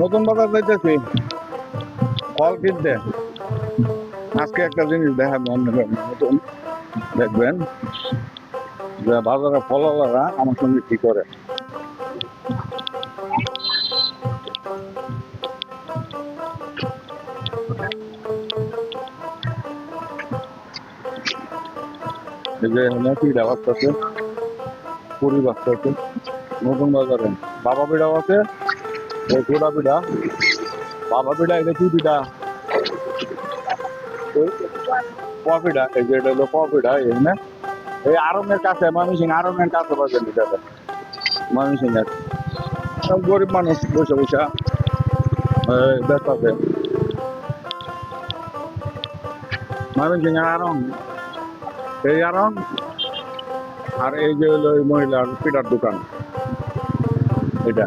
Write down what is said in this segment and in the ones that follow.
নতুন বাজার যাইতেছি। ফল কিনতে। আজকে একটা জিনিস দেখাবো আপনাদের নতুন দেখবেন যে বাজারে ফলওয়ালারা আমার সঙ্গে কি করে। এই যে এখানে পিঠা বাঁচতেছে পুরি বাঁচতেছে নতুন বাজারে। বাবা পিঠাও আছে, এই পিঠা বাবা পিঠা এটা কি পিঠা পিঠা এই যে এটা হলো পোয়া পিঠা এখানে এই আরঙের কাছে ময়মনসিং আরঙের কাছে বাজার পিঠাটা ময়মনসিং সব গরিব মানুষ বসে বসে ব্যস্ত আছে ময়মনসিং এর আরং। এই আরং, আর এই যে হলো মহিলার পিঠার দোকান। এটা।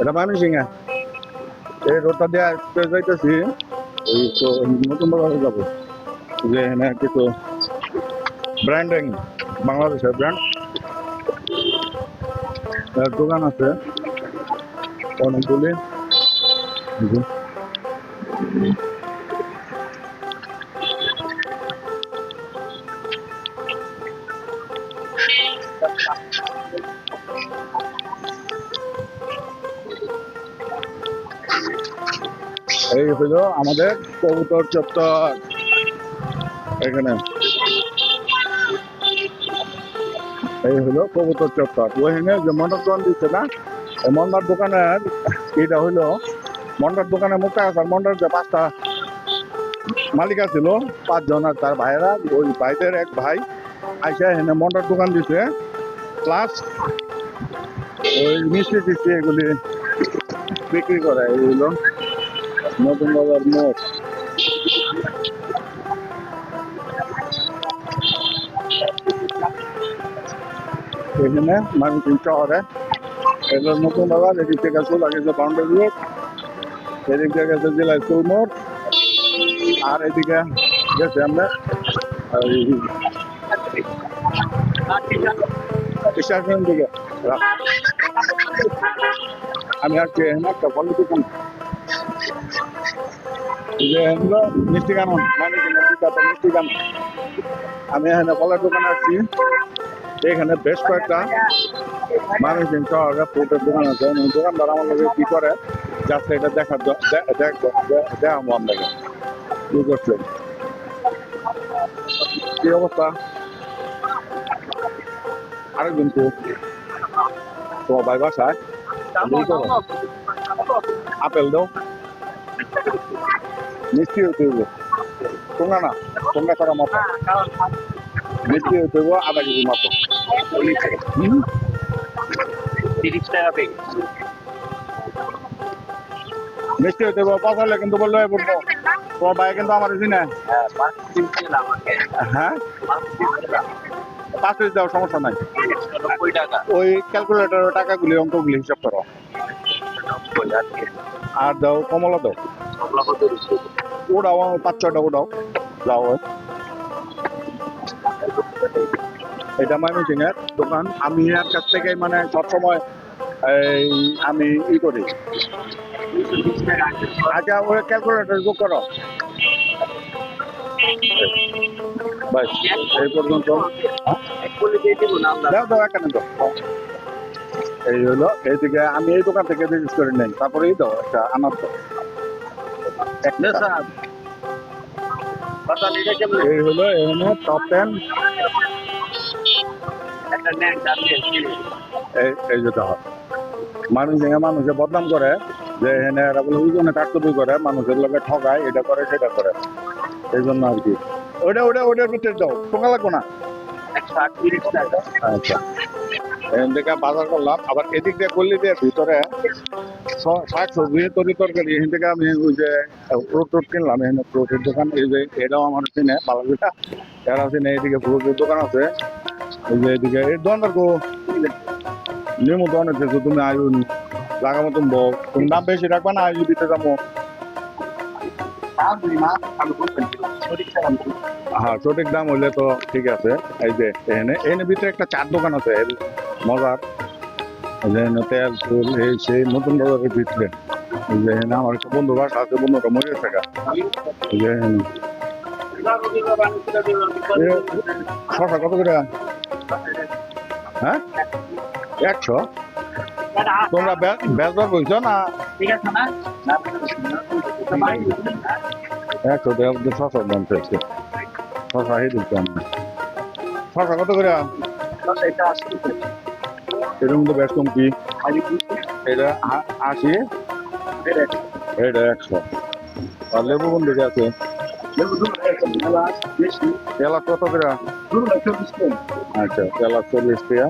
এটা ময়মনসিংহে এই রোডটা দিয়ে যাইতেছি। ওই তো নতুন বাজারে যাব। যে এখানে কিছু ব্র্যান্ডিং বাংলাদেশের ব্র্যান্ড দোকান আছে। অনেকগুলি। এই। হলো আমাদের কবুতর চত্বর। এখানে। এই হলো কবুতর চত্বর। ওইখানে যে মন্ডপ দোকান দিচ্ছে না মন্ডার দোকানের এটা হইল মন্ডার দোকানে মুখটা আছে মন্ডার যে পাঁচটা মালিক ছিল পাঁচজন আর তার ভাইয়েরা, ওই ভাইদের এক ভাই আইসা এখানে মন্ডার দোকান দিছে। প্লাস ওই মিষ্টি টিষ্টি এগুলি বিক্রি করে হইল নতুন বাজার মোড়। এখানে মানুষ শহরে এটা নতুন বাজার, এদিক থেকে চলে গেছে বাউন্ডারি রোড, এদিক থেকে গেছে জেলায় চৌমোড় আর এদিকে গেছে আমরা স্টেশন দিকে। আমি আজকে এখানে একটা দোকান এই যে হলো মিষ্টি কানন মানে কি বিখ্যাত মিষ্টি কানন আমি এখানে ফলের দোকানে আসছি এখানে বেশ কয়েকটা মানুষ শহরে ফুটের দোকান আছে। দোকানদার লোকে কি করে? যাতে এটা দেখার দেখাবো আপনাকে। কি করছে? কি অবস্থা? আরেকজন তো ভাই বাসায়। আপেল দাও। মিষ্টি হইতে হইব। তোমরা না তোমরা করা মতো মিষ্টি হইতে হইব আধা কেজি মতো হুম? তিরিশ টাকা পেয়ে মিষ্টি হইতে হইব পচালে কিন্তু বলল এ পড়ব তোমার ভাই কিন্তু আমার চিনে হ্যাঁ পাঁচ পিস দাও সমস্যা নাই। ওই ক্যালকুলেটরের টাকাগুলি অঙ্কগুলি হিসাব করো। আর দাও কমলা দাও। ওটাও আমার পাঁচ ছয়টা ওটাও যাও। এটা ময়মনসিং এর দোকান। আমি এর কাছ থেকে মানে সবসময় এই আমি ই করি। আচ্ছা ওই ক্যালকুলেটর বুক করো। বাস এই পর্যন্ত। দাও দাও দাও। এই হলো এইদিকে আমি এই দোকান থেকে করে নেই তারপরে এই দাও। একটা। আনার এই হলো এখানে টপ টেন এই যেতে মানুষ মানুষে বদনাম করে যে এখানে বলে ওজনে কাটতুবি করে। মানুষের লোকে ঠকায় এটা করে সেটা করে। এই জন্য আর কি। ওটা ওটা, ওটার ভিতরে দাও। ঠোকা লাগবো না? টাকা আচ্ছা বাজার করলাম। আবার করলি ভিতরে আমি ফ্রুট ট্রুট কিনলাম। দোকান। এটাও আমার চিনে চিনে দোকান আছে। যে, এদিকে তুমি আয়ুন লাগা মতন বউ। তুমি দাম বেশি রাখবা না আয়ু দিতে যাব? হ্যাঁ সঠিক দাম হইলে তো ঠিক আছে। এই যে, এখানে এখানে ভিতরে একটা চার দোকান আছে মজার। তেল, ফুল, এই সেই নতুন বাজারের ভিতরে। আমার একটা বন্ধু বাসা আছে, বন্ধুটা মরে থাকা শশা কত করে? হ্যাঁ? একশো? তোমরা বেজার বলছো না? ঠিক আছে না? একশো দেড় ছশোর দাম চাইছে শশা হে দিচ্ছি আমি শশা কত করে এটা মধ্যে বেশ কি এটা আশি এটা একশো আর লেবু কোন দিকে আছে তেলা কত করে আচ্ছা তেলা চল্লিশ টাকা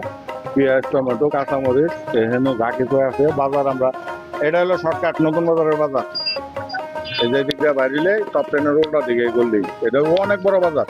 পেঁয়াজ টমেটো কাঁচামরিচ এখানে যা কিছু আছে বাজার আমরা এটা হলো শর্টকাট নতুন বাজারের বাজার এই যে দিক বাইরে টপ টেনের রোডটা দিকে গোল দিই এটা অনেক বড় বাজার।